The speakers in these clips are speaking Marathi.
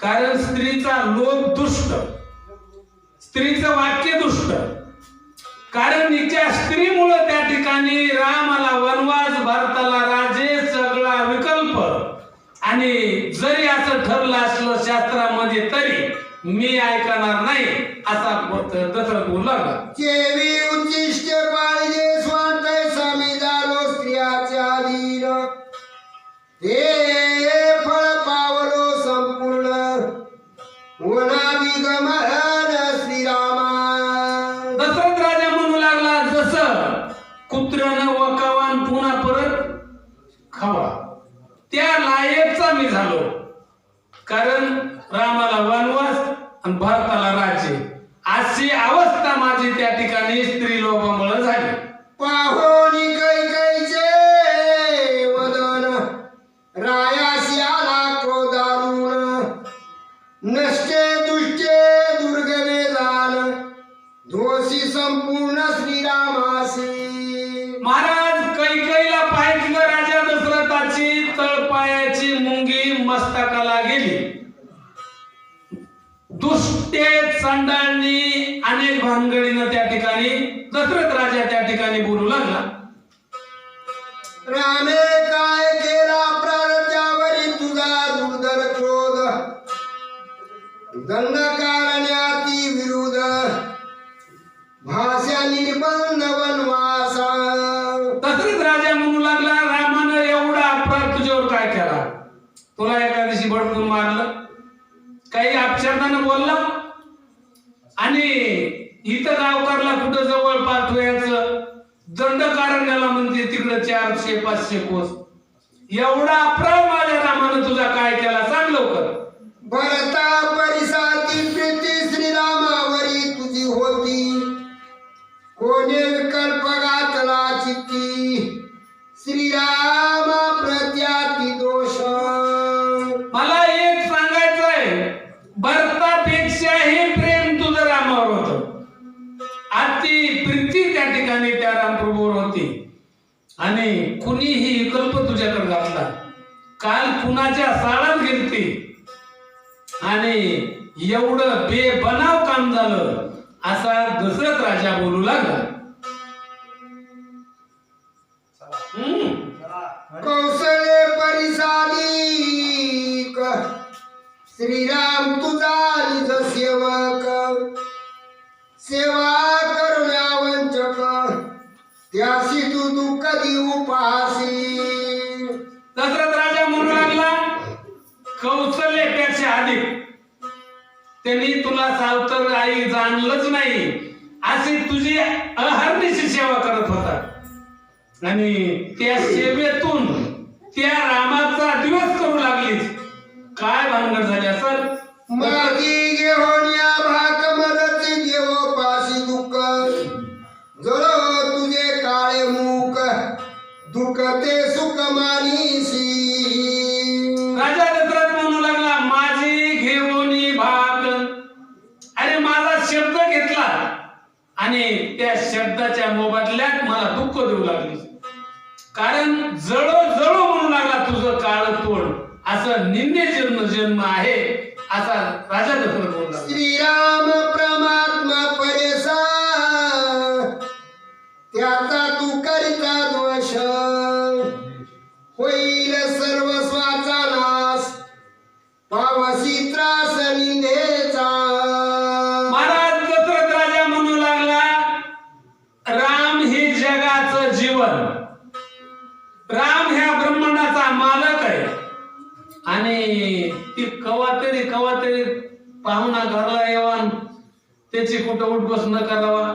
कारण स्त्रीचा लोक दुष्ट. स्त्रीचं वाक्य दुष्ट. कारण हिच्या स्त्रीमुळं त्या ठिकाणी रामाला वनवास भारताला राजे सगळा विकल्प. आणि जरी असं ठरलं असलं शास्त्रामध्ये तरी मी ऐकणार नाही असा दशरथ बोलू आणि भारताला राज्य अशी अवस्था माझी त्या ठिकाणी स्त्री लोभामुळे झाली. दुष्टे चांडाळणी अनेक भानगडीनं त्या ठिकाणी दशरथ राजा त्या ठिकाणी बोलू लागला. रामे काय केला प्रारत्यावरी तुझा दुर्धर क्रोध? दंड कारण्याती विरुद्ध भाषा निर्बंध वनवासा दशरथ राजा म्हणू लागला रामानं एवढा अपराध तुझ्यावर काय केला? तुला एका दिवशी भडकून मारलं? काही अपशब्दानं बोलला? आणि इथं गावकारला कुठं जवळ पाठवायचं? दंड म्हणजे म्हणते तिकडं चारशे पाचशे कोस. एवढा अपराध माझ्या रामा आणि कुणीही विकल्प तुझ्याकडे घातला काल कुणाच्या साळात गेलती? आणि एवढं बेबनाव काम झालं असा दशरथ राजा बोलू लागला. कौशल्य परिसाली श्रीराम तुझा निज सेवक. सेवा करुण्या वंचक त्या देऊ पासी दशरथ राजा म्हणू लागला कौशल्यापेक्षा अधिक. त्यांनी तुला सावतर आई जाणलंच नाही अशी तुझी अहर्निशी सेवा करत होता. आणि त्या सेवेतून त्या रामाचा दिवस करू लागलीस. काय भानगड झाली असल? मागी घेऊन या भाक मदती देव. दुःख ते सुख मानीसी राजा दशरथ म्हणू लागला माझी घेऊनी भाग. अरे माझा शब्द घेतला. आणि त्या शब्दाच्या मोबदल्यात मला दुःख देऊ लागली. कारण जळो जळो म्हणू लागला तुझं काळ तोड. असं निंदे जन्म जन्म आहे. असा राजा दशरथ बोलला श्रीराम परमात्मा होईल सर्वस्वाचा नाश पावसी त्रास निंदेचा महाराज दशरथ राजा म्हणू लागला राम हे जगाचं जीवन. राम ह्या ब्रह्मांडाचा मालक आहे. आणि ती कवा तरी कवा तरी पाहुणा घरला येवान त्याची कुठं उठबस न करावा.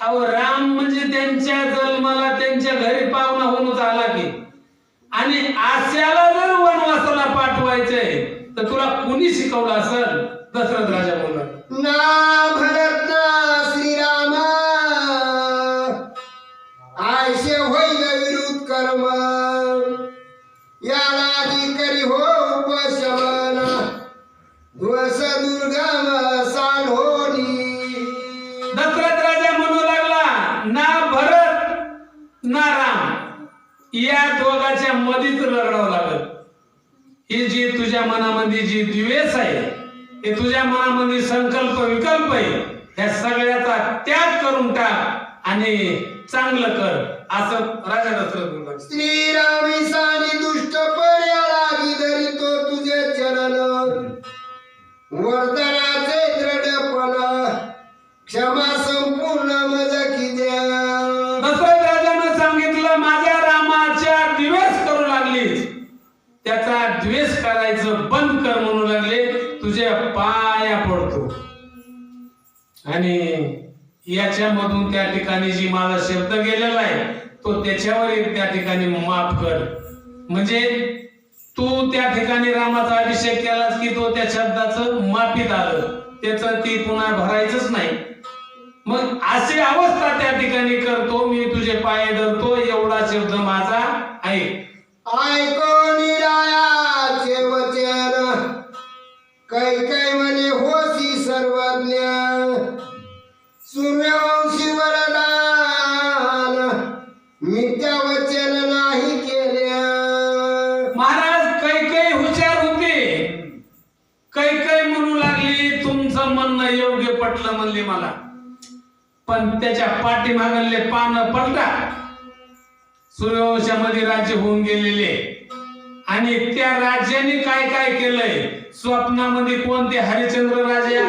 अहो राम म्हणजे त्यांच्या जन्माला त्यांच्या घरी पाहुणा आणि आस्याला जर वनवासाला पाठवायचंय तर तुला कुणी शिकवलं असेल? दशरथ राजा बोलला ना भरत दोघाच्या मधीच लढावं लागत ही जी तुझ्या मनामध्ये जी द्वेष आहे हे तुझ्या मनामध्ये संकल्प विकल्प आहे ह्या सगळ्याचा त्याग करून टाक आणि चांगलं कर असं राजा दशरथ म्हणतात श्रीरामी सानी दुष्ट पर्या लागी धरितो तुझे चरण वर्तनाचे दृढपणा. करायचं बंद कर म्हणू लागले तुझ्या पाया पडतो. आणि याच्यामधून त्या ठिकाणी जी मला शब्द गेलेला आहे तो त्याच्यावर त्या ठिकाणी माफ कर. म्हणजे तू त्या ठिकाणी रामाचा अभिषेक केलास की तो त्या शब्दाचं माफीत आलं. त्याचं ती पुन्हा भरायचंच नाही. मग अशी अवस्था त्या ठिकाणी करतो मी तुझे पाय धरतो एवढा शब्द माझा आहे. योग्य म्हणले मला पण त्याच्या पाठीमागले पान पलटा सूर्यवंशामध्ये राज्य होऊन गेलेले. आणि त्या राज्याने काय काय केलंय? स्वप्नामध्ये कोणते हरिचंद्र राजा?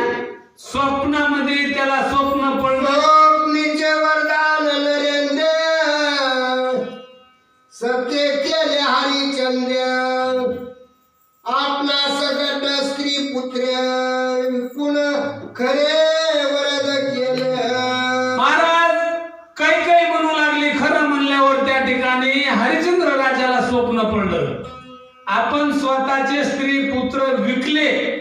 स्वप्नामध्ये त्याला स्वप्न पडलं. सत्य केले हरिचंद्र आपला सकट स्त्री पुत्र. कुण खरे विकले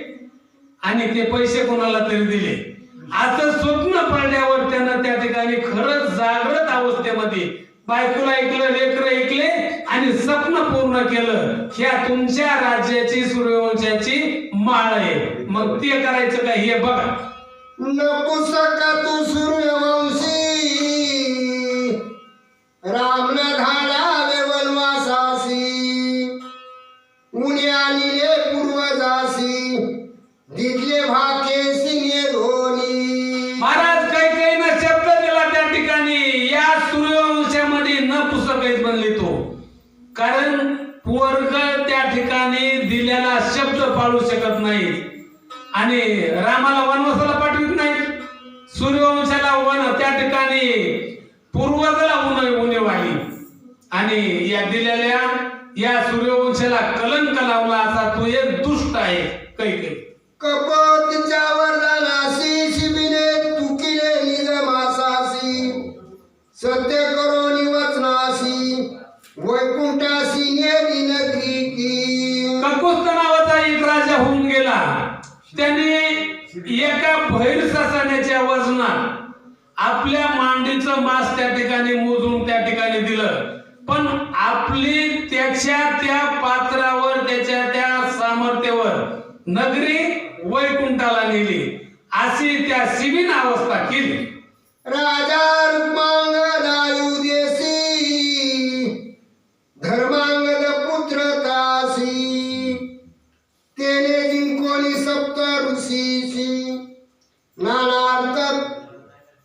आणि ते पैसे कोणाला तरी दिले. आता स्वप्न पडल्यावर त्यानं त्या ठिकाणी खरंच जागृत अवस्थेमध्ये बायकोला ऐकलं लेकर ऐकले आणि स्वप्न पूर्ण केलं. ह्या तुमच्या राज्याची सूर्यवंशाची माळ आहे. मग ते करायचं काय? हे बघा. नपुसका तू सूर्यवंशी. रामन आणि या दिलेल्या या सूर्यवंशाला कलंक लावला असा तो एक दुष्ट आहे काही काही कपोतीच्या वरदानासी शिबिने तुकिले निज मासासी सत्य करो निवचनासी वैकुंठासी नेरी नगरी की ककुस्त नावाचा एक राजा होऊन गेला. त्याने एका भैर ससाण्याच्या वजनात आपल्या मांडीचं मांस त्या ठिकाणी मोजून त्या ठिकाणी दिलं. पण आपली त्याच्या त्या पात्रावर त्याच्या त्या सामर्थ्यावर नगरी वैकुंठाला नेली. अशी त्या शिवीन अवस्था केली. राजा रुक्मांगद आयुदेसी धर्मांगद पुत्र काशी तेने जिंकोली सप्त ऋषीशी नानार्थ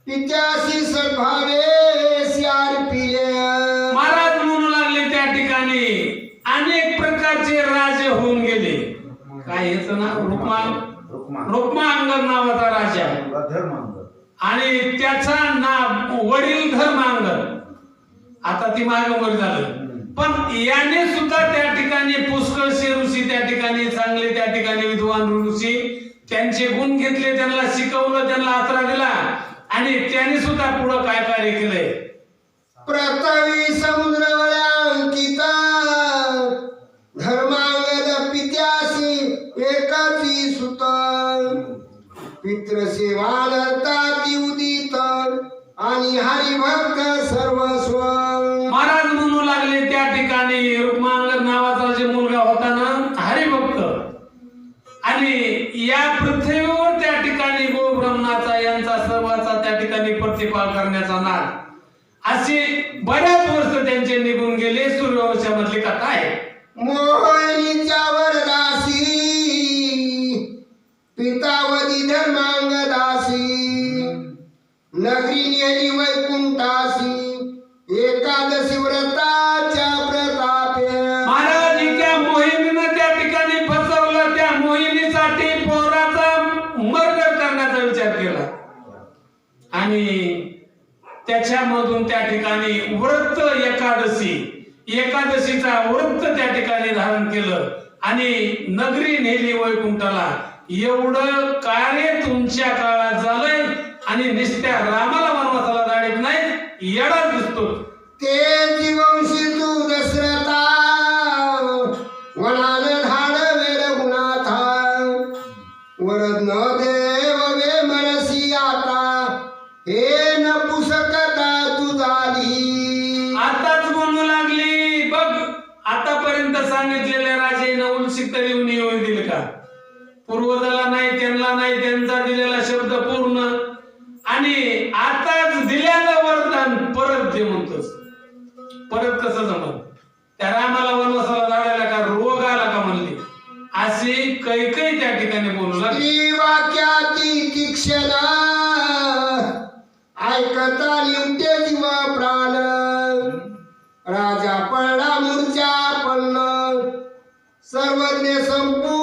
पित्यासी सद्भावे स्यार पिले महाराज म्हणू लागले त्या ठिकाणी अनेक प्रकारचे राजे होऊन गेले काय याच नाव रुक्मान रुक्मांगद नावाचा राजा धर्मांग आणि त्याचा नाव वडील धर्मांगद आता ती मागवर झालं. पण याने सुद्धा त्या ठिकाणी पुष्कळशे ऋषी त्या ठिकाणी चांगले त्या ठिकाणी विद्वान ऋषी त्यांचे गुण घेतले त्यांना शिकवलं त्यांना आसरा दिला. आणि त्याने सुद्धा पुढं काय कार्य केलंय? प्रतवी समुद्रवळ्या अंकिता. धर्मांगद पित्यासी एकाची सुत. पितृसेवानता ती उदित. आणि हरिभक्त सर्वस्व. महाराज म्हणू लागले त्या ठिकाणी. रुक्मांगद नावाचा जे मुलगा होता ना हरिभक्त. आणि या पृथ्वीवर त्या ठिकाणी गोब्रह्मणाचा यांचा सर्वाचा त्या ठिकाणी प्रतिपाल करण्याचा नाद. असे बऱ्याच वर्ष त्यांचे निघून गेले सूर्यवंशामधली कथा आहे. मोहिनीच्या वरदासी. पितावधी धर्मांगदासी नगरी नेली वैकुंठासी एकादशी व्रताच्या प्रतापे. महाराज त्या मोहिनीनं त्या ठिकाणी फसवलं त्या मोहिनीसाठी पोराचा मर्डर करण्याचा विचार केला. आणि त्याच्यामधून त्या ठिकाणी व्रत एकादशी एकादशीचा व्रत त्या ठिकाणी धारण केलं. आणि नगरी नेली वैकुंठाला एवढं कार्य तुमच्या काळात झालंय आणि निस्त्या रामाला वनवासाला जाणीत नाही येडाच दिसतो ते शब्द पूर्ण. आणि आताच दिल्याचं वरदान परत दे म्हणतोस. परत कसं जमत त्या रामाला वनवासाला जायला का रोग आला का म्हणली? अशी कैकई त्या ठिकाणी बोलू लागली. वाक्याती तीक्षण ऐकता निमते जीवा प्राण. राजा पडला मूर्छा पडलं. सर्वज्ञ संपूर्ण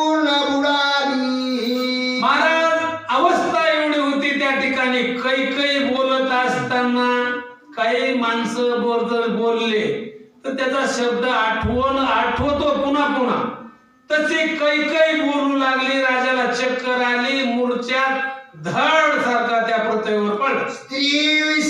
तर त्याचा शब्द आठवण आठवतो पुन्हा पुन्हा. तसे काही काही बोलू लागली राजाला चक्कर आली मूर्छ्यात धड सारखा त्या पृथ्वीवर पडला. स्त्री